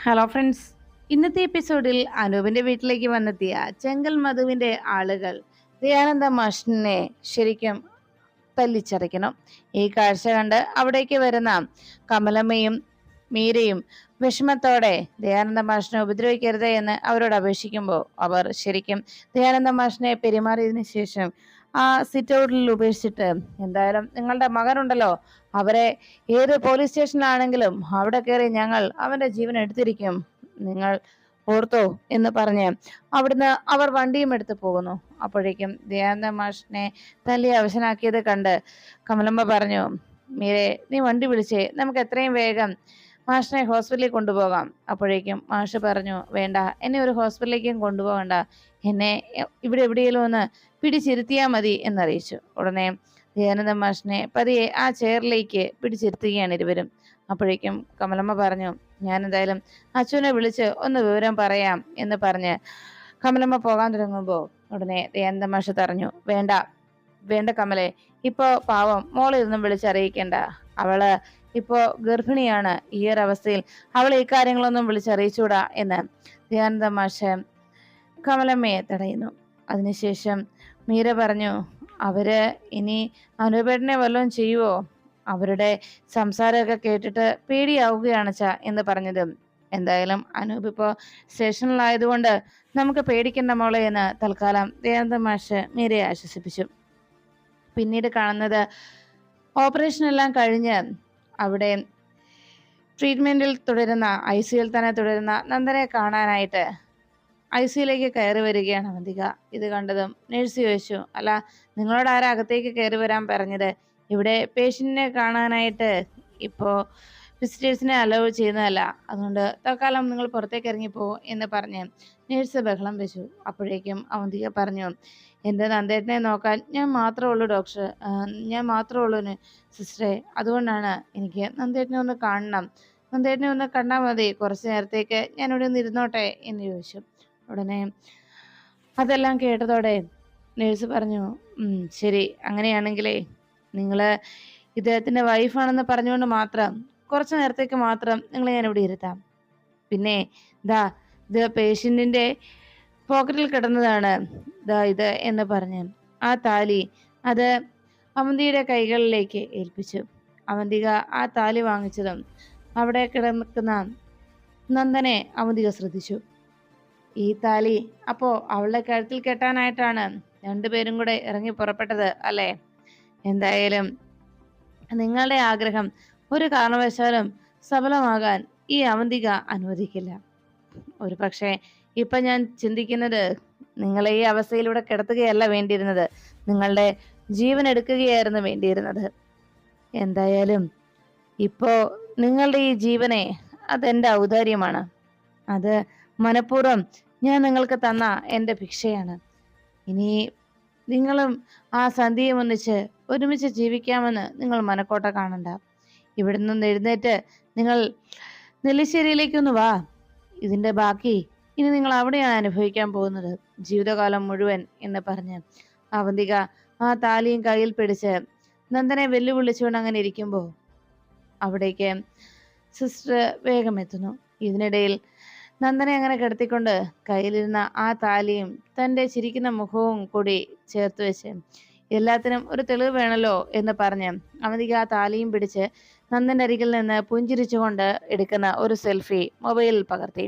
Hello friends ഇന്നത്തെ എപ്പിസോഡിൽ അനൂപിന്റെ വീട്ടിലേക്ക് വന്നെത്തിയ ചെങ്കൽ മധുവിന്റെ ആളുകൾ ദയാനന്ദ മാഷിനെ ശരിക്കും തല്ലിച്ചറിക്കണം. ഈ കാഴ്ച കണ്ട് അവിടേക്ക് വരുന്ന കമലമ്മയും മീരയും വിഷമത്തോടെ ദയാനന്ദ മാഷിനെ ഉപദ്രവിക്കരുത് എന്ന് അവരോട് അപേക്ഷിക്കുമ്പോൾ അവർ ശരിക്കും ദയാനന്ദ മാഷിനെ പെരുമാറിയതിനു ശേഷം ആ സിറ്റ് ഔട്ടിൽ ഉപേക്ഷിച്ചിട്ട് എന്തായാലും നിങ്ങളുടെ മകനുണ്ടല്ലോ അവരെ ഏത് പോലീസ് സ്റ്റേഷനിലാണെങ്കിലും അവിടെ കയറി ഞങ്ങൾ അവന്റെ ജീവൻ എടുത്തിരിക്കും. നിങ്ങൾ ഓർത്തോ എന്ന് പറഞ്ഞ് അവിടുന്ന് അവർ വണ്ടിയും എടുത്തു പോകുന്നു. അപ്പോഴേക്കും ദയാനന്ദ മാഷിനെ തല്ലി അവശനാക്കിയത് കണ്ട് കമലമ്മ പറഞ്ഞു മീരെ നീ വണ്ടി വിളിച്ചേ നമുക്ക് എത്രയും വേഗം മാഷിനെ ഹോസ്പിറ്റലിൽ കൊണ്ടുപോകാം. അപ്പോഴേക്കും മാഷ് പറഞ്ഞു വേണ്ട എന്നെ ഒരു ഹോസ്പിറ്റലിലേക്കും കൊണ്ടുപോകണ്ട. എന്നെ ഇവിടെ എവിടെയെങ്കിലും ഒന്ന് പിടിച്ചിരുത്തിയാൽ മതി എന്നറിയിച്ചു. ഉടനെ ദയാനന്ദ മാഷിനെ പതിയെ ആ ചെയറിലേക്ക് പിടിച്ചിരുത്തുകയാണ് ഇരുവരും. അപ്പോഴേക്കും കമലമ്മ പറഞ്ഞു ഞാൻ എന്തായാലും അച്ഛനെ വിളിച്ച് ഒന്ന് വിവരം പറയാം എന്ന് പറഞ്ഞ് കമലമ്മ പോകാൻ തുടങ്ങുമ്പോൾ ഉടനെ ദയാനന്ദ മാഷ് പറഞ്ഞു വേണ്ട വേണ്ട കമലെ ഇപ്പോ പാവം മോളിതൊന്നും വിളിച്ചറിയിക്കേണ്ട. അവൾ ഇപ്പോ ഗർഭിണിയാണ് ഈ ഒരു അവസ്ഥയിൽ അവൾ ഈ കാര്യങ്ങളൊന്നും വിളിച്ചറിയിച്ചൂടാ എന്ന് ദയാനന്ദ കമലമ്മയെ തടയുന്നു. അതിനുശേഷം മീര പറഞ്ഞു അവർ ഇനി അനുപേടനെ വല്ലതും ചെയ്യുവോ? അവരുടെ സംസാരമൊക്കെ കേട്ടിട്ട് പേടിയാവുകയാണ് ച എന്ന് പറഞ്ഞതും. എന്തായാലും അനൂപ് ഇപ്പോൾ സ്റ്റേഷനിലായതുകൊണ്ട് നമുക്ക് പേടിക്കേണ്ട മോളെ എന്ന് തൽക്കാലം ദേവന്ത മാഷ് മീരയെ ആശ്വസിപ്പിച്ചു. പിന്നീട് കാണുന്നത് ഓപ്പറേഷൻ എല്ലാം കഴിഞ്ഞ് അവിടെ ട്രീറ്റ്മെന്റിൽ തുടരുന്ന ഐ സിയിൽ തന്നെ തുടരുന്ന നന്ദനെ കാണാനായിട്ട് ഐ സിയിലേക്ക് കയറി വരികയാണ് അവന്തിക ഇത് കണ്ടതും നേഴ്സ് ചോദിച്ചു അല്ല നിങ്ങളോട് ആരാ അകത്തേക്ക് കയറി വരാൻ പറഞ്ഞത്? ഇവിടെ പേഷ്യന്റിനെ കാണാനായിട്ട് ഇപ്പോൾ വിസിറ്റേഴ്സിനെ അലവ് ചെയ്യുന്നതല്ല. അതുകൊണ്ട് തൽക്കാലം നിങ്ങൾ പുറത്തേക്ക് ഇറങ്ങിപ്പോ എന്ന് പറഞ്ഞ് നേഴ്സ് ബഹളം വെച്ചു. അപ്പോഴേക്കും അവന്തിക പറഞ്ഞു എന്റെ നന്ദേട്ടനെ നോക്കാൻ ഞാൻ മാത്രമേ ഉള്ളൂ ഡോക്ടർ. ഞാൻ മാത്രമേ ഉള്ളൂ സിസ്റ്ററെ. അതുകൊണ്ടാണ് എനിക്ക് നന്ദേട്ടനെ ഒന്ന് കാണണം. നന്ദേട്ടനെ ഒന്ന് കണ്ടാൽ മതി. കുറച്ച് നേരത്തേക്ക് ഞാനിവിടെ ഒന്ന് ഇരുന്നോട്ടെ എന്ന് ചോദിച്ചു. ഉടനെ അതെല്ലാം കേട്ടതോടെ നേഴ്സ് പറഞ്ഞു ശരി. അങ്ങനെയാണെങ്കിലേ നിങ്ങൾ ഇദ്ദേഹത്തിന്റെ വൈഫാണെന്ന് പറഞ്ഞുകൊണ്ട് മാത്രം കുറച്ച് നേരത്തേക്ക് മാത്രം നിങ്ങൾ ഞാൻ ഇവിടെ ഇരുത്താം. പിന്നെ ദാ ഇത് പേഷ്യന്റിന്റെ പോക്കറ്റിൽ കിടന്നതാണ്. ദാ ഇത് എന്ന് പറഞ്ഞ് ആ താലി അത് അവന്തിയുടെ കൈകളിലേക്ക് ഏൽപ്പിച്ചു. അവന്തിക ആ താലി വാങ്ങിച്ചതും അവിടെ കിടക്കുന്ന നന്ദനെ അവന്തിക ശ്രദ്ധിച്ചു. ഈ താലി അപ്പോ അവളുടെ കഴുത്തിൽ കെട്ടാനായിട്ടാണ് രണ്ടുപേരും കൂടെ ഇറങ്ങി പുറപ്പെട്ടത് അല്ലേ? എന്തായാലും നിങ്ങളുടെ ആഗ്രഹം ഒരു കാരണവശാലും സഫലമാകാൻ ഈ അവന്തിക അനുവദിക്കില്ല. ഒരു പക്ഷേ ഇപ്പൊ ഞാൻ ചിന്തിക്കുന്നത് നിങ്ങളെ ഈ അവസ്ഥയിലൂടെ കിടത്തുകയല്ല വേണ്ടിയിരുന്നത്. നിങ്ങളുടെ ജീവൻ എടുക്കുകയായിരുന്നു വേണ്ടിയിരുന്നത്. എന്തായാലും ഇപ്പോ നിങ്ങളുടെ ഈ ജീവനെ അതെന്റെ ഔദാര്യമാണ്. അത് മനഃപൂർവം ഞാൻ നിങ്ങൾക്ക് തന്ന എന്റെ ഭിക്ഷയാണ്. ഇനി നിങ്ങളും ആ സന്ധ്യയും ഒന്നിച്ച് ഒരുമിച്ച് ജീവിക്കാമെന്ന് നിങ്ങൾ മനക്കോട്ട കാണണ്ട. ഇവിടെ നിന്ന് എഴുന്നേറ്റ് നിങ്ങൾ നെല്ലിശ്ശേരിയിലേക്കൊന്ന് വാ. ഇതിന്റെ ബാക്കി ഇനി നിങ്ങൾ അവിടെയാണ് അനുഭവിക്കാൻ പോകുന്നത്. ജീവിതകാലം മുഴുവൻ എന്ന് പറഞ്ഞ് അവന്തിക ആ താലിയും കയ്യിൽ പിടിച്ച് നന്ദനെ വെല്ലുവിളിച്ചുകൊണ്ട് അങ്ങനെ ഇരിക്കുമ്പോൾ അവിടേക്ക് സിസ്റ്റർ വേഗം എത്തുന്നു. ഇതിനിടയിൽ നന്ദനെ അങ്ങനെ കിടത്തിക്കൊണ്ട് കയ്യിലിരുന്ന ആ താലിയും തന്റെ ചിരിക്കുന്ന മുഖവും കൂടി ചേർത്ത് വെച്ച് എല്ലാത്തിനും ഒരു തെളിവ് വേണമല്ലോ എന്ന് പറഞ്ഞ് അവനിക്ക് ആ താലിയും പിടിച്ച് നന്ദന്റെ അരികിൽ നിന്ന് പുഞ്ചിരിച്ചുകൊണ്ട് എടുക്കുന്ന ഒരു സെൽഫി മൊബൈലിൽ പകർത്തി.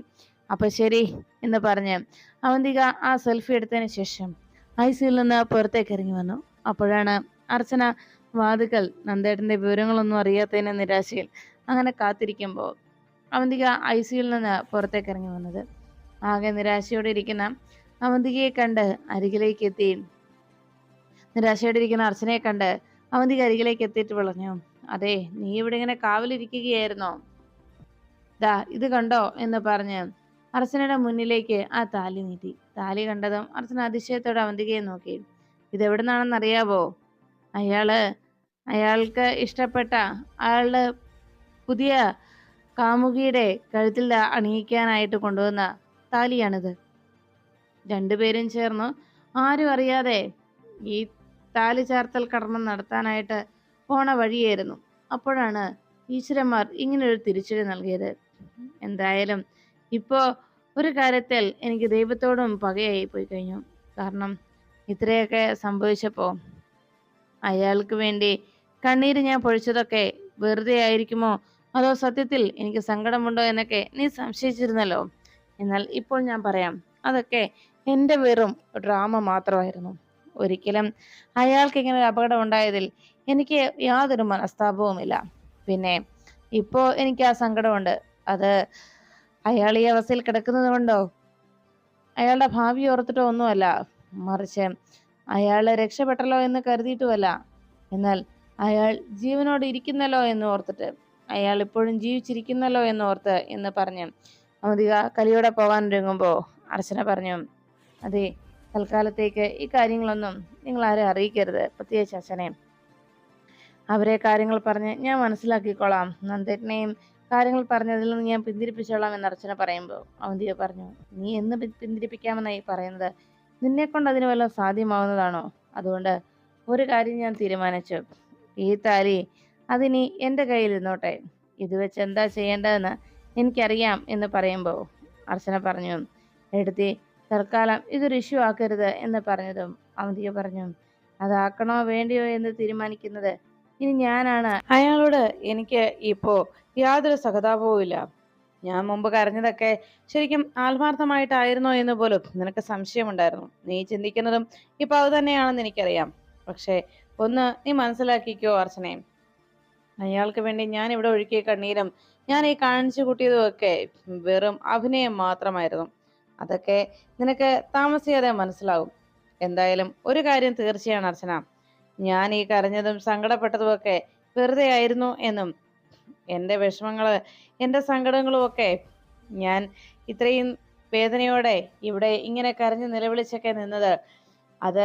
അപ്പൊ ശരി എന്ന് പറഞ്ഞ് അവന്തിക ആ സെൽഫി എടുത്തതിന് ശേഷം ഐ സിയിൽ നിന്ന് പുറത്തേക്ക് ഇറങ്ങി വന്നു. അപ്പോഴാണ് അർച്ചന വാതുക്കൽ നന്ദേട്ടന്റെ വിവരങ്ങളൊന്നും അറിയാത്തതിന് നിരാശയിൽ അങ്ങനെ കാത്തിരിക്കുമ്പോൾ അവന്തിക ഐ സിയിൽ നിന്ന് പുറത്തേക്ക് ഇറങ്ങി വന്നത്. ആകെ നിരാശയോടെ ഇരിക്കുന്ന അവന്തികയെ കണ്ട് അരികിലേക്ക് എത്തി. നിരാശയോടെ ഇരിക്കുന്ന അർച്ചനയെ കണ്ട് അവന്തിക അരികിലേക്ക് എത്തിയിട്ട് പറഞ്ഞു അതെ നീ ഇവിടെ ഇങ്ങനെ കാവലിരിക്കുകയായിരുന്നോ? ദാ ഇത് കണ്ടോ? എന്ന് പറഞ്ഞ് അർച്ചനയുടെ മുന്നിലേക്ക് ആ താലി നീട്ടി. താലി കണ്ടതും അർച്ചന അതിശയത്തോടെ അവന്തികയെ നോക്കി. ഇതെവിടുന്നാണെന്ന് അറിയാവോ? അയാൾ അയാൾക്ക് ഇഷ്ടപ്പെട്ട അയാളുടെ പുതിയ കാമുകിയുടെ കഴുത്തിൽ അണിയിക്കാനായിട്ട് കൊണ്ടുവന്ന താലിയാണിത്. രണ്ടുപേരും ചേർന്ന് ആരും അറിയാതെ ഈ താലി ചേർത്തൽ കർമ്മം നടത്താനായിട്ട് പോണ വഴിയായിരുന്നു. അപ്പോഴാണ് ഈശ്വരന്മാർ ഇങ്ങനൊരു തിരിച്ചടി നൽകിയത്. എന്തായാലും ഇപ്പോ ഒരു കാര്യത്തിൽ എനിക്ക് ദൈവത്തോടും പകയായി പോയി കഴിഞ്ഞു. കാരണം ഇത്രയൊക്കെ സംഭവിച്ചപ്പോൾ അയാൾക്ക് വേണ്ടി കണ്ണീര് ഞാൻ പൊഴിച്ചതൊക്കെ വെറുതെ ആയിരിക്കുമോ അതോ സത്യത്തിൽ എനിക്ക് സങ്കടമുണ്ടോ എന്നൊക്കെ നീ സംശയിച്ചിരുന്നല്ലോ? എന്നാൽ ഇപ്പോൾ ഞാൻ പറയാം. അതൊക്കെ എന്റെ വെറും ഡ്രാമ മാത്രമായിരുന്നു. ഒരിക്കലും അയാൾക്ക് ഇങ്ങനെ ഒരു അപകടം ഉണ്ടായതിൽ എനിക്ക് യാതൊരു മനസ്താപവുമില്ല. പിന്നെ ഇപ്പോ എനിക്ക് ആ സങ്കടമുണ്ട്. അത് അയാൾ ഈ അവസ്ഥയിൽ കിടക്കുന്നത് കൊണ്ടോ? അയാളുടെ ഭാവി ഓർത്തിട്ടോ ഒന്നുമല്ല. മറിച്ച് അയാൾ രക്ഷപ്പെട്ടല്ലോ എന്ന് കരുതിയിട്ടുമല്ല. എന്നാൽ അയാൾ ജീവനോട് ഇരിക്കുന്നല്ലോ എന്ന് ഓർത്തിട്ട് അയാൾ ഇപ്പോഴും ജീവിച്ചിരിക്കുന്നല്ലോ എന്നോർത്ത് എന്ന് പറഞ്ഞു. അമതിക കലിയോടെ പോകാൻ ഒരുങ്ങുമ്പോൾ അർച്ചന പറഞ്ഞു അതെ തൽക്കാലത്തേക്ക് ഈ കാര്യങ്ങളൊന്നും നിങ്ങൾ അറിയിക്കരുത് പ്രത്യേകിച്ച് അച്ഛനെ. അവരെ കാര്യങ്ങൾ പറഞ്ഞ് ഞാൻ മനസ്സിലാക്കിക്കോളാം. നന്ദേട്ടനെയും കാര്യങ്ങൾ പറഞ്ഞതിൽ നിന്ന് ഞാൻ പിന്തിരിപ്പിച്ചോളാം എന്ന് അർച്ചന പറയുമ്പോൾ അവന്തിക പറഞ്ഞു നീ എന്ന് പിന്തിരിപ്പിക്കാമെന്നായി പറയുന്നത്? നിന്നെക്കൊണ്ട് അതിന് വല്ല സാധ്യമാവുന്നതാണോ? അതുകൊണ്ട് ഒരു കാര്യം ഞാൻ തീരുമാനിച്ചു. ഈ താലി അതിനി എന്റെ കയ്യിൽ ഇരുന്നോട്ടെ ഇത് വെച്ച് എന്താ ചെയ്യേണ്ടതെന്ന് എനിക്കറിയാം എന്ന് പറയുമ്പോൾ അർച്ചന പറഞ്ഞു എടുത്തി തൽക്കാലം ഇതൊരു ഇഷ്യൂ ആക്കരുത് എന്ന് പറഞ്ഞതും അവന്തിക പറഞ്ഞു അതാക്കണോ വേണ്ടിയോ എന്ന് തീരുമാനിക്കുന്നത്? ഇനി ഞാനാണ്. അയാളോട് എനിക്ക് ഇപ്പോ യാതൊരു സഹതാപവും ഇല്ല. ഞാൻ മുമ്പ് കരഞ്ഞതൊക്കെ ശരിക്കും ആത്മാർത്ഥമായിട്ടായിരുന്നോ എന്ന് പോലും നിനക്ക് സംശയമുണ്ടായിരുന്നു. നീ ചിന്തിക്കുന്നതും ഇപ്പൊ അത് തന്നെയാണെന്ന് എനിക്കറിയാം. പക്ഷേ ഒന്ന് നീ മനസ്സിലാക്കിക്കോ അർച്ചനെ. അയാൾക്ക് വേണ്ടി ഞാൻ ഇവിടെ ഒഴുക്കിയ കണ്ണീരും ഞാൻ ഈ കാണിച്ചു കൂട്ടിയതും ഒക്കെ വെറും അഭിനയം മാത്രമായിരുന്നു. അതൊക്കെ നിനക്ക് താമസിയാതെ മനസ്സിലാവും. എന്തായാലും ഒരു കാര്യം തീർച്ചയാണ് അർച്ചന. ഞാൻ ഈ കരഞ്ഞതും സങ്കടപ്പെട്ടതുമൊക്കെ വെറുതെ ആയിരുന്നു എന്നും എന്റെ വിഷമങ്ങൾ എന്റെ സങ്കടങ്ങളും ഒക്കെ ഞാൻ ഇത്രയും വേദനയോടെ ഇവിടെ ഇങ്ങനെ കരഞ്ഞ് നിലവിളിച്ചൊക്കെ നിന്നത് അത്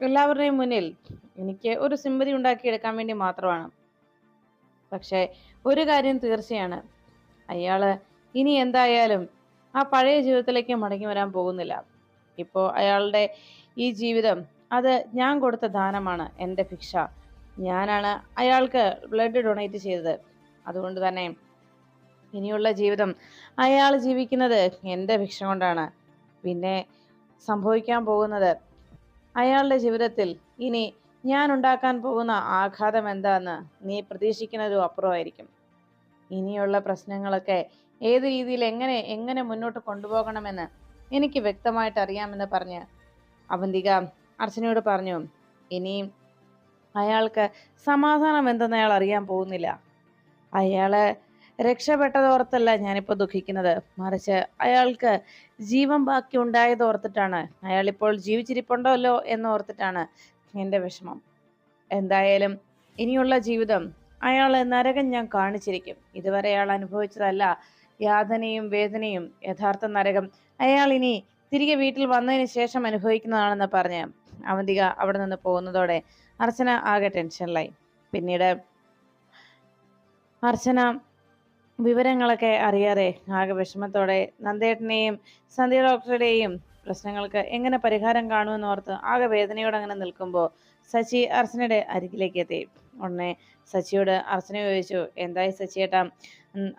എല്ലാവരുടെയും മുന്നിൽ എനിക്ക് ഒരു സിമ്പതി ഉണ്ടാക്കിയെടുക്കാൻ വേണ്ടി മാത്രമാണ്. പക്ഷേ ഒരു കാര്യം തീർച്ചയാണ്. അയാൾ ഇനി എന്തായാലും ആ പഴയ ജീവിതത്തിലേക്ക് മടങ്ങി വരാൻ പോകുന്നില്ല. ഇപ്പോൾ അയാളുടെ ഈ ജീവിതം അത് ഞാൻ കൊടുത്ത ദാനമാണ് എന്റെ ഭിക്ഷ. ഞാനാണ് അയാൾക്ക് ബ്ലഡ് ഡൊണേറ്റ് ചെയ്തത്. അതുകൊണ്ട് തന്നെ ഇനിയുള്ള ജീവിതം അയാൾ ജീവിക്കുന്നത് എന്റെ ഭിക്ഷ കൊണ്ടാണ്. പിന്നെ സംഭവിക്കാൻ പോകുന്നത് അയാളുടെ ജീവിതത്തിൽ ഇനി ഞാൻ ഉണ്ടാക്കാൻ പോകുന്ന ആഘാതം എന്താന്ന് നീ പ്രതീക്ഷിക്കുന്നതും അപ്പുറമായിരിക്കും. ഇനിയുള്ള പ്രശ്നങ്ങളൊക്കെ ഏത് രീതിയിൽ എങ്ങനെ എങ്ങനെ മുന്നോട്ട് കൊണ്ടുപോകണമെന്ന് എനിക്ക് വ്യക്തമായിട്ട് അറിയാമെന്ന് പറഞ്ഞ് അവന്തിക അർച്ചനയോട് പറഞ്ഞു ഇനിയും അയാൾക്ക് സമാധാനം എന്തെന്ന് അയാൾ അറിയാൻ പോകുന്നില്ല. അയാൾ രക്ഷപ്പെട്ടതോർത്തല്ല ഞാനിപ്പോൾ ദുഃഖിക്കുന്നത്. മറിച്ച് അയാൾക്ക് ജീവൻ ബാക്കി ഉണ്ടായതോർത്തിട്ടാണ് അയാൾ ഇപ്പോൾ ജീവിച്ചിരിപ്പുണ്ടല്ലോ എന്നോർത്തിട്ടാണ് എന്റെ വിഷമം. എന്തായാലും ഇനിയുള്ള ജീവിതം അയാൾ നരകം ഞാൻ കാണിച്ചിരിക്കും. ഇതുവരെ അയാൾ അനുഭവിച്ചതല്ല. യാതനയും വേദനയും യഥാർത്ഥ നരകം. അയാൾ ഇനി തിരികെ വീട്ടിൽ വന്നതിന് ശേഷം അനുഭവിക്കുന്നതാണെന്ന് പറഞ്ഞ് അവന്തിക അവിടെ നിന്ന് പോകുന്നതോടെ അർച്ചന ആകെ ടെൻഷനിലായി. പിന്നീട് അർച്ചന വിവരങ്ങളൊക്കെ അറിയാതെ ആകെ വിഷമത്തോടെ നന്ദേട്ടനെയും സന്ധ്യ ഡോക്ടറുടെയും പ്രശ്നങ്ങൾക്ക് എങ്ങനെ പരിഹാരം കാണുമെന്ന് ഓർത്ത് ആകെ വേദനയോടെ അങ്ങനെ നിൽക്കുമ്പോൾ സച്ചി അർച്ചനയുടെ അരികിലേക്ക് എത്തി. ഉടനെ സച്ചിയോട് അർച്ചന ചോദിച്ചു എന്തായി സച്ചിയേട്ടാ?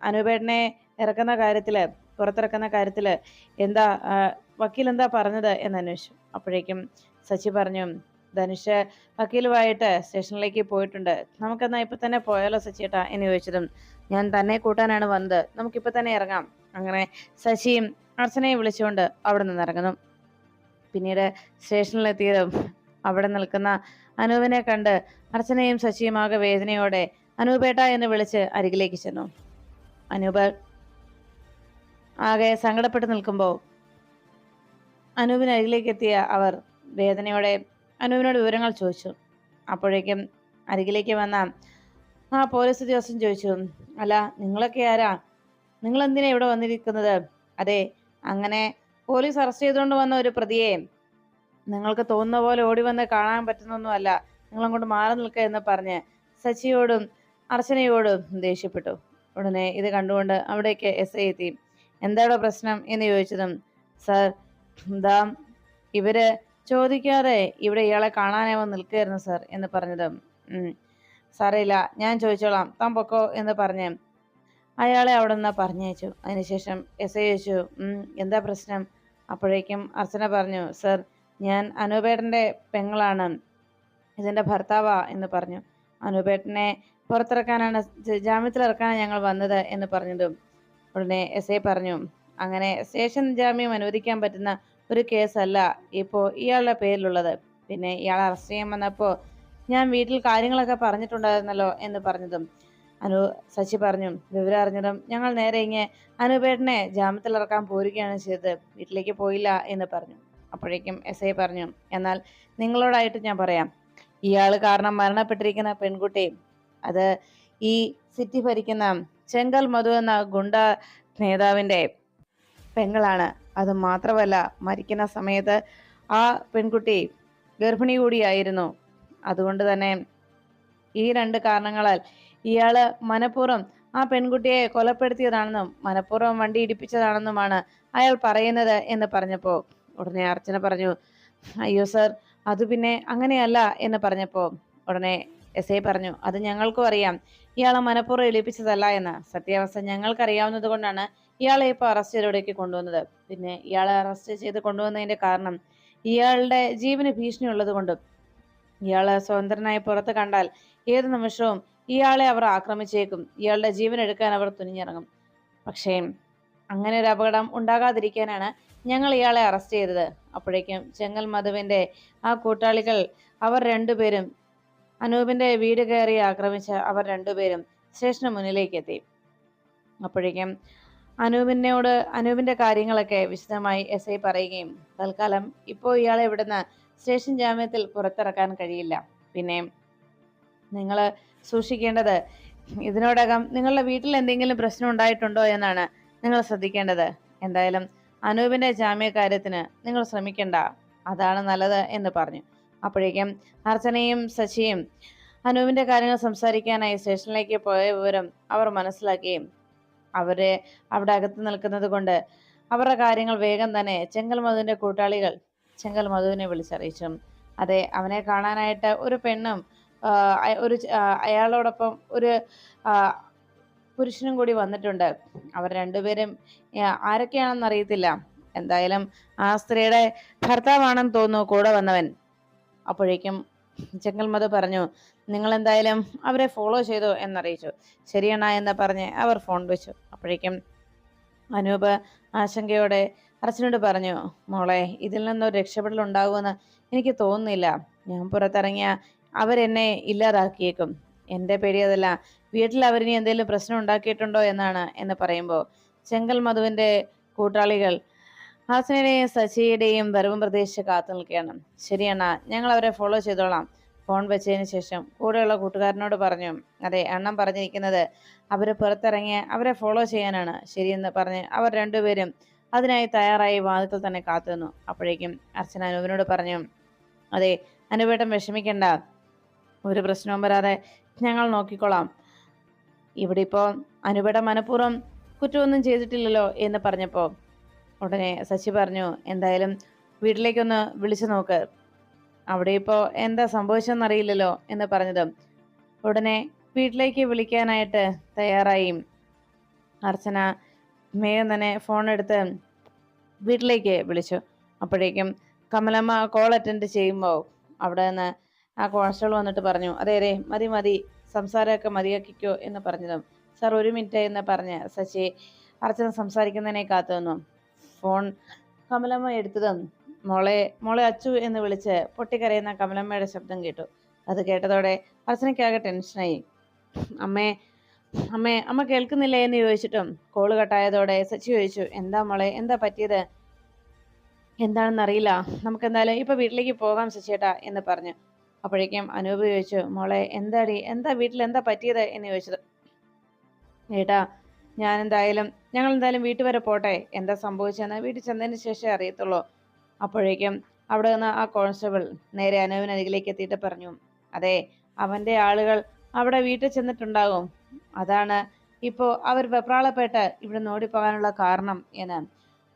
അനുപേടനെ ഇറക്കുന്ന കാര്യത്തിൽ പുറത്തിറക്കുന്ന കാര്യത്തിൽ എന്താ വക്കീൽ എന്താ പറഞ്ഞത്? എന്ന് അന്വേഷിച്ചു. അപ്പോഴേക്കും സച്ചി പറഞ്ഞു ധനുഷ് വക്കീലുമായിട്ട് സ്റ്റേഷനിലേക്ക് പോയിട്ടുണ്ട്. നമുക്കെന്നാ ഇപ്പൊ തന്നെ പോയാലോ സച്ചിയേട്ടാ? എന്ന് ചോദിച്ചതും ഞാൻ തന്നെ കൂട്ടാനാണ് വന്നത്. നമുക്കിപ്പോൾ തന്നെ ഇറങ്ങാം. അങ്ങനെ ശശിയും അർച്ചനയും വിളിച്ചുകൊണ്ട് അവിടെ നിന്ന് ഇറങ്ങുന്നു പിന്നീട് സ്റ്റേഷനിലെത്തിയതും അവിടെ നിൽക്കുന്ന അനൂപിനെ കണ്ട് അർച്ചനയും ശശിയും ആകെ വേദനയോടെ അനൂപേട്ട എന്ന് വിളിച്ച് അരികിലേക്ക് ചെന്നു. അനൂപ് ആകെ സങ്കടപ്പെട്ട് നിൽക്കുമ്പോൾ അനൂപിന് അരികിലേക്ക് എത്തിയ അവർ വേദനയോടെ അനൂപിനോട് വിവരങ്ങൾ ചോദിച്ചു. അപ്പോഴേക്കും അരികിലേക്ക് വന്ന ആ പോലീസ് ഉദ്യോഗസ്ഥൻ ചോദിച്ചു അല്ല നിങ്ങളൊക്കെ ആരാ? നിങ്ങൾ എന്തിനാ ഇവിടെ വന്നിരിക്കുന്നത്? അതെ അങ്ങനെ പോലീസ് അറസ്റ്റ് ചെയ്തുകൊണ്ട് വന്ന ഒരു പ്രതിയെ നിങ്ങൾക്ക് തോന്നുന്ന പോലെ ഓടി വന്ന് കാണാൻ പറ്റുന്നൊന്നുമല്ല. നിങ്ങളങ്ങോട്ട് മാറി നിൽക്കുക എന്ന് പറഞ്ഞ് സച്ചിയോടും അർച്ചനയോടും ദേഷ്യപ്പെട്ടു. ഉടനെ ഇത് കണ്ടുകൊണ്ട് അവിടേക്ക് എസ് ഐ എത്തി. എന്താണോ പ്രശ്നം എന്ന് ചോദിച്ചതും സർ എന്താ ഇവർ ചോദിക്കാതെ ഇവിടെ ഇയാളെ കാണാനാവോ നിൽക്കുകയായിരുന്നു സർ എന്ന് പറഞ്ഞതും സാറേ ഇല്ല ഞാൻ ചോദിച്ചോളാം താൻ പൊക്കോ എന്ന് പറഞ്ഞ് അയാളെ അവിടെ നിന്ന് പറഞ്ഞയച്ചു. അതിനുശേഷം എസ് ഐ ചോദിച്ചു എന്താ പ്രശ്നം? അപ്പോഴേക്കും അർച്ചന പറഞ്ഞു സർ ഞാൻ അനൂപേട്ടന്റെ പെങ്ങളാണ്. ഇതിന്റെ ഭർത്താവാ എന്ന് പറഞ്ഞു. അനൂപേട്ടനെ പുറത്തിറക്കാനാണ് ജാമ്യത്തിലിറക്കാനാണ് ഞങ്ങൾ വന്നത് എന്ന് പറഞ്ഞതും ഉടനെ എസ് ഐ പറഞ്ഞു അങ്ങനെ സ്റ്റേഷൻ ജാമ്യം അനുവദിക്കാൻ പറ്റുന്ന ഒരു കേസല്ല ഇപ്പോൾ ഇയാളുടെ പേരിലുള്ളത്. പിന്നെ ഇയാളെ അറസ്റ്റ് ചെയ്യാൻ വന്നപ്പോൾ ഞാൻ വീട്ടിൽ കാര്യങ്ങളൊക്കെ പറഞ്ഞിട്ടുണ്ടായിരുന്നല്ലോ എന്ന് പറഞ്ഞതും അനു ശശി പറഞ്ഞു വിവരം അറിഞ്ഞതും ഞങ്ങൾ നേരെ ഇങ്ങനെ അനുപേട്ടനെ ജാമ്യത്തിലിറക്കാൻ പോരുകയാണ് ചെയ്തത്. വീട്ടിലേക്ക് പോയില്ല എന്ന് പറഞ്ഞു. അപ്പോഴേക്കും എസ് ഐ പറഞ്ഞു എന്നാൽ നിങ്ങളോടായിട്ട് ഞാൻ പറയാം. ഇയാൾ കാരണം മരണപ്പെട്ടിരിക്കുന്ന പെൺകുട്ടി അത് ഈ സിറ്റി ഭരിക്കുന്ന ചെങ്കൽ മധു എന്ന ഗുണ്ട നേതാവിന്റെ പെങ്ങളാണ്. അത് മാത്രമല്ല മരിക്കുന്ന സമയത്ത് ആ പെൺകുട്ടി ഗർഭിണി കൂടിയായിരുന്നു. അതുകൊണ്ട് തന്നെ ഈ രണ്ട് കാരണങ്ങളാൽ ഇയാൾ മനഃപൂർവം ആ പെൺകുട്ടിയെ കൊലപ്പെടുത്തിയതാണെന്നും മനഃപൂർവം വണ്ടി ഇടിപ്പിച്ചതാണെന്നുമാണ് അയാൾ പറയുന്നത് എന്ന് പറഞ്ഞപ്പോൾ ഉടനെ അർച്ചന പറഞ്ഞു അയ്യോ സർ അത് പിന്നെ അങ്ങനെയല്ല എന്ന് പറഞ്ഞപ്പോൾ ഉടനെ എസ് ഐ പറഞ്ഞു അത് ഞങ്ങൾക്കും അറിയാം. ഇയാളെ മനഃപൂർവം എളിപ്പിച്ചതല്ല എന്ന്. സത്യാവസ്ഥ ഞങ്ങൾക്കറിയാവുന്നത് കൊണ്ടാണ് ഇയാളെ ഇപ്പോൾ അറസ്റ്റ് ചെയ്തവിടേക്ക് കൊണ്ടുവന്നത്. പിന്നെ ഇയാളെ അറസ്റ്റ് ചെയ്ത് കൊണ്ടുവന്നതിന്റെ കാരണം ഇയാളുടെ ജീവന് ഭീഷണി ഉള്ളത് കൊണ്ടും ഇയാളെ സ്വതന്ത്രനായി പുറത്ത് കണ്ടാൽ ഏത് നിമിഷവും ഇയാളെ അവർ ആക്രമിച്ചേക്കും. ഇയാളുടെ ജീവൻ എടുക്കാൻ അവർ തുനിഞ്ഞിറങ്ങും. പക്ഷേ അങ്ങനെ ഒരു അപകടം ഉണ്ടാകാതിരിക്കാനാണ് ഞങ്ങൾ ഇയാളെ അറസ്റ്റ് ചെയ്തത്. അപ്പോഴേക്കും ചെങ്ങൽ മധുവിന്റെ ആ കൂട്ടാളികൾ അവർ രണ്ടുപേരും അനൂപിന്റെ വീട് കയറി ആക്രമിച്ച അവർ രണ്ടുപേരും സ്റ്റേഷന് മുന്നിലേക്ക് എത്തി അപ്പോഴേക്കും അനൂപിനോട് അനൂപിന്റെ കാര്യങ്ങളൊക്കെ വിശദമായി എസ് ഐ പറയുകയും തൽക്കാലം ഇപ്പോൾ ഇയാളെ ഇവിടുന്ന് സ്റ്റേഷൻ ജാമ്യത്തിൽ പുറത്തിറക്കാൻ കഴിയില്ല. പിന്നെ നിങ്ങൾ സൂക്ഷിക്കേണ്ടത്. ഇതിനോടകം നിങ്ങളുടെ വീട്ടിൽ എന്തെങ്കിലും പ്രശ്നം ഉണ്ടായിട്ടുണ്ടോ എന്നാണ് നിങ്ങൾ ശ്രദ്ധിക്കേണ്ടത്. എന്തായാലും അനൂപിന്റെ ജാമ്യകാര്യത്തിന് നിങ്ങൾ ശ്രമിക്കേണ്ട. അതാണ് നല്ലത് എന്ന് പറഞ്ഞു. അപ്പോഴേക്കും അർച്ചനയും ശശിയും അനൂപിന്റെ കാര്യങ്ങൾ സംസാരിക്കാനായി സ്റ്റേഷനിലേക്ക് പോയ വിവരം അവർ മനസ്സിലാക്കുകയും അവരെ അവിടെ അകത്ത് നിൽക്കുന്നത് കൊണ്ട് അവരുടെ കാര്യങ്ങൾ വേഗം തന്നെ ചെങ്കൽ മധുവിന്റെ കൂട്ടാളികൾ ചെങ്കൽ മധുവിനെ വിളിച്ചറിയിച്ചു. അതെ അവനെ കാണാനായിട്ട് ഒരു പെണ്ണും ഒരു അയാളോടൊപ്പം ഒരു പുരുഷനും കൂടി വന്നിട്ടുണ്ട്. അവർ രണ്ടുപേരും ആരൊക്കെയാണെന്ന് അറിയത്തില്ല. എന്തായാലും ആ സ്ത്രീയുടെ ഭർത്താവാണെന്ന് തോന്നുന്നു കൂടെ വന്നവൻ. അപ്പോഴേക്കും ചെങ്കൽമത് പറഞ്ഞു നിങ്ങൾ എന്തായാലും അവരെ ഫോളോ ചെയ്തു എന്നറിയിച്ചു. ശരിയണ എന്ന് പറഞ്ഞ് അവർ ഫോൺ വെച്ചു. അപ്പോഴേക്കും അനൂപ് ആശങ്കയോടെ അർച്ചനോട് പറഞ്ഞു മോളെ ഇതിൽ നിന്നൊരു രക്ഷപ്പെടൽ ഉണ്ടാകുമെന്ന് എനിക്ക് തോന്നുന്നില്ല. ഞാൻ പുറത്തിറങ്ങിയ അവരെന്നെ ഇല്ലാതാക്കിയേക്കും. എന്റെ പേടി അതല്ല. വീട്ടിൽ അവരിനി എന്തെങ്കിലും പ്രശ്നം ഉണ്ടാക്കിയിട്ടുണ്ടോ എന്നാണ് എന്ന് പറയുമ്പോൾ ചെങ്കൽ മധുവിന്റെ കൂട്ടാളികൾ ഹാസനയുടെയും സച്ചിയുടെയും വരവും പ്രതീക്ഷിച്ച് കാത്തു നിൽക്കുകയാണ്. ശരിയണ്ണ ഞങ്ങൾ അവരെ ഫോളോ ചെയ്തോളാം. ഫോൺ വെച്ചതിന് ശേഷം കൂടെയുള്ള കൂട്ടുകാരനോട് പറഞ്ഞു അതെ അണ്ണം പറഞ്ഞിരിക്കുന്നത് അവർ പുറത്തിറങ്ങി അവരെ ഫോളോ ചെയ്യാനാണ്. ശരിയെന്ന് പറഞ്ഞ് അവർ രണ്ടുപേരും അതിനായി തയ്യാറായി വാതിക്കൽ തന്നെ കാത്തുനിന്നു. അപ്പോഴേക്കും അർച്ചന അനുവിനോട് പറഞ്ഞു അതെ അനുവേട്ടം വിഷമിക്കണ്ട. ഒരു പ്രശ്നവും വരാതെ ഞങ്ങൾ നോക്കിക്കൊള്ളാം. ഇവിടെ ഇപ്പോൾ അനുപയുടെ മനഃപൂർവം കുറ്റമൊന്നും ചെയ്തിട്ടില്ലല്ലോ എന്ന് പറഞ്ഞപ്പോൾ ഉടനെ ശശി പറഞ്ഞു എന്തായാലും വീട്ടിലേക്കൊന്ന് വിളിച്ചു നോക്ക്. അവിടെ ഇപ്പോൾ എന്താ സംഭവിച്ചെന്നറിയില്ലല്ലോ എന്ന് പറഞ്ഞതും ഉടനെ വീട്ടിലേക്ക് വിളിക്കാനായിട്ട് തയ്യാറായി. അർച്ചന മേയം തന്നെ ഫോൺ എടുത്ത് വീട്ടിലേക്ക് വിളിച്ചു. അപ്പോഴേക്കും കമലമ്മ കോൾ അറ്റൻഡ് ചെയ്യുമ്പോൾ അവിടെ നിന്ന് ആ കോൺസ്റ്റബിൾ വന്നിട്ട് പറഞ്ഞു അതെ അതെ മതി മതി സംസാരമൊക്കെ മതിയാക്കിക്കോ എന്ന് പറഞ്ഞതും. സാർ ഒരു മിനിറ്റ് എന്ന് പറഞ്ഞ് ശശി അർച്ചന സംസാരിക്കുന്നതിനെ കാത്തു നിന്നു. ഫോൺ കമലമ്മ എടുത്തതും മോളെ മോളെ അച്ചു എന്ന് വിളിച്ച് പൊട്ടിക്കരയുന്ന കമലമ്മയുടെ ശബ്ദം കേട്ടു. അത് കേട്ടതോടെ അർച്ചനയ്ക്കാകെ ടെൻഷനായി. അമ്മേ അമ്മേ അമ്മ കേൾക്കുന്നില്ലേ എന്ന് ചോദിച്ചിട്ടും കോൾ കട്ടായതോടെ സച്ചി ചോദിച്ചു എന്താ മോളെ എന്താ പറ്റിയത്? എന്താണെന്ന് അറിയില്ല നമുക്ക് എന്തായാലും ഇപ്പൊ വീട്ടിലേക്ക് പോകാം സച്ചിയേട്ടാ എന്ന് പറഞ്ഞു. അപ്പോഴേക്കും അനൂപ് ചോദിച്ചു മോളെ എന്താടി? എന്താ വീട്ടിൽ എന്താ പറ്റിയത്? എന്ന് ചോദിച്ചത്. ഏട്ടാ ഞാൻ എന്തായാലും ഞങ്ങൾ എന്തായാലും വീട്ടിൽ വരെ പോട്ടെ. എന്താ സംഭവിച്ചതെന്ന് വീട്ടിൽ ചെന്നതിന് ശേഷമേ അറിയത്തുള്ളൂ. അപ്പോഴേക്കും അവിടെ നിന്ന് ആ കോൺസ്റ്റബിൾ നേരെ അനൂപിന് അരികിലേക്ക് എത്തിയിട്ട് പറഞ്ഞു അതെ അവന്റെ ആളുകൾ അവിടെ വീട്ടിൽ ചെന്നിട്ടുണ്ടാകും. അതാണ് ഇപ്പോൾ അവർ വെപ്രാളപ്പെട്ട് ഇവിടെ ഓടിപ്പോകാനുള്ള കാരണം എന്ന്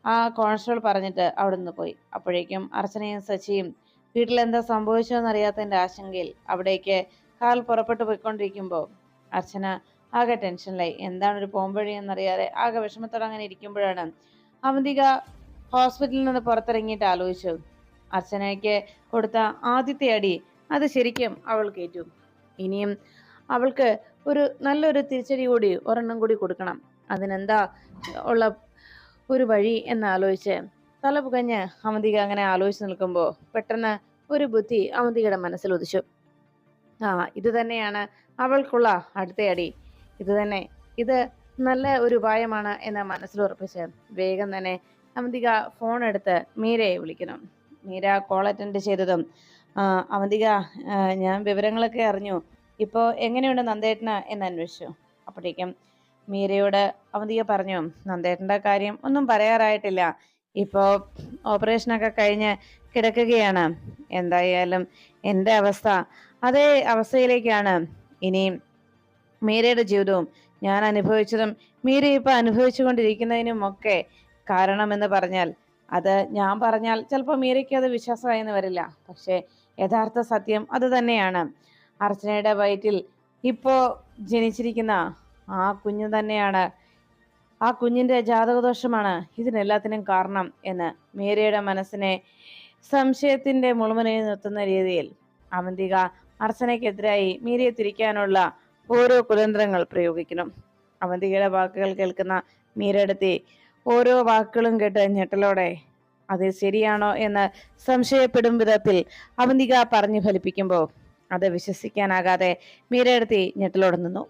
ആ കോൺസ്റ്റബിൾ പറഞ്ഞിട്ട് അവിടെ നിന്ന് പോയി. അപ്പോഴേക്കും അർച്ചനയും സച്ചിയും സംഭവിച്ചതെന്ന് അറിയാത്തതിന്റെ ആശങ്കയിൽ അവിടേക്ക് കാൽ പുറപ്പെട്ടു പോയിക്കൊണ്ടിരിക്കുമ്പോൾ അർച്ചന ആകെ ടെൻഷനിലായി. എന്താണ് ഒരു പോംവഴി എന്നറിയാതെ ആകെ വിഷമത്തോടെ അങ്ങനെ ഇരിക്കുമ്പോഴാണ് അവന്തിക ഹോസ്പിറ്റലിൽ നിന്ന് പുറത്തിറങ്ങിയിട്ട് ആലോചിച്ചു. അർച്ചനയ്ക്ക് കൊടുത്ത ആദ്യത്തെ അടി അത് ശരിക്കും അവൾ കേറ്റു. ഇനിയും അവൾക്ക് ഒരു നല്ലൊരു തിരിച്ചടി കൂടി ഒരെണ്ണം കൂടി കൊടുക്കണം. അതിനെന്താ ഉള്ള ഒരു വഴി എന്ന് ആലോചിച്ച് തല പുകഞ്ഞ് അവന്തിക അങ്ങനെ ആലോചിച്ച് നിൽക്കുമ്പോൾ പെട്ടെന്ന് ഒരു ബുദ്ധി അവന്തികയുടെ മനസ്സിൽ ഉദിച്ചു. ആ ഇത് തന്നെയാണ് അവൾക്കുള്ള അടുത്തയടി ഇത് തന്നെ ഇത് നല്ല ഒരു ഉപായമാണ് എന്ന് മനസ്സിൽ ഉറപ്പിച്ച് വേഗം തന്നെ അവന്തിക ഫോൺ എടുത്ത് മീരയെ വിളിക്കണം മീര കോൾ അറ്റൻഡ് ചെയ്തതും "ആ, അവന്തിക ഞാൻ വിവരങ്ങളൊക്കെ അറിഞ്ഞു. ഇപ്പോൾ എങ്ങനെയുണ്ട് നന്ദേട്ടന് എന്ന് അന്വേഷിച്ചു. അപ്പോഴേക്കും മീരയോട് അവന്തിക പറഞ്ഞു നന്ദേട്ടന്റെ കാര്യം ഒന്നും പറയാറായിട്ടില്ല. ഇപ്പോൾ ഓപ്പറേഷനൊക്കെ കഴിഞ്ഞ് കിടക്കുകയാണ്. എന്തായാലും എന്റെ അവസ്ഥ അതേ അവസ്ഥയിലേക്കാണ്. ഇനി മീരയുടെ ജീവിതവും ഞാൻ അനുഭവിച്ചതും മീര ഇപ്പൊ അനുഭവിച്ചുകൊണ്ടിരിക്കുന്നതിനും ഒക്കെ കാരണമെന്ന് പറഞ്ഞാൽ അത് ഞാൻ പറഞ്ഞാൽ ചിലപ്പോൾ മീരയ്ക്ക് അത് വിശ്വാസമായെന്ന് വരില്ല. പക്ഷേ യഥാർത്ഥ സത്യം അത് തന്നെയാണ്. അർച്ചനയുടെ വയറ്റിൽ ഇപ്പോൾ ജനിച്ചിരിക്കുന്ന ആ കുഞ്ഞു തന്നെയാണ് ആ കുഞ്ഞിന്റെ ജാതകദോഷമാണ് ഇതിനെല്ലാത്തിനും കാരണം എന്ന് മേരിയുടെ മനസ്സിനെ സംശയത്തിന്റെ മുളുമനയിൽ നിർത്തുന്ന രീതിയിൽ അവന്തിക അർച്ചനയ്ക്കെതിരായി മീരയെ തിരിക്കാനുള്ള ഓരോ കുതന്ത്രങ്ങൾ പ്രയോഗിക്കുന്നു. അവന്തികയുടെ വാക്കുകൾ കേൾക്കുന്ന മീരയെടുത്തി ഓരോ വാക്കുകളും കേട്ട് ഞെട്ടലോടെ അത് ശരിയാണോ? എന്ന് സംശയപ്പെടും വിധത്തിൽ അവന്തിക പറഞ്ഞു ഫലിപ്പിക്കുമ്പോൾ അത് വിശ്വസിക്കാനാകാതെ മീരയെടുത്തി ഞെട്ടലോടെ നിന്നു.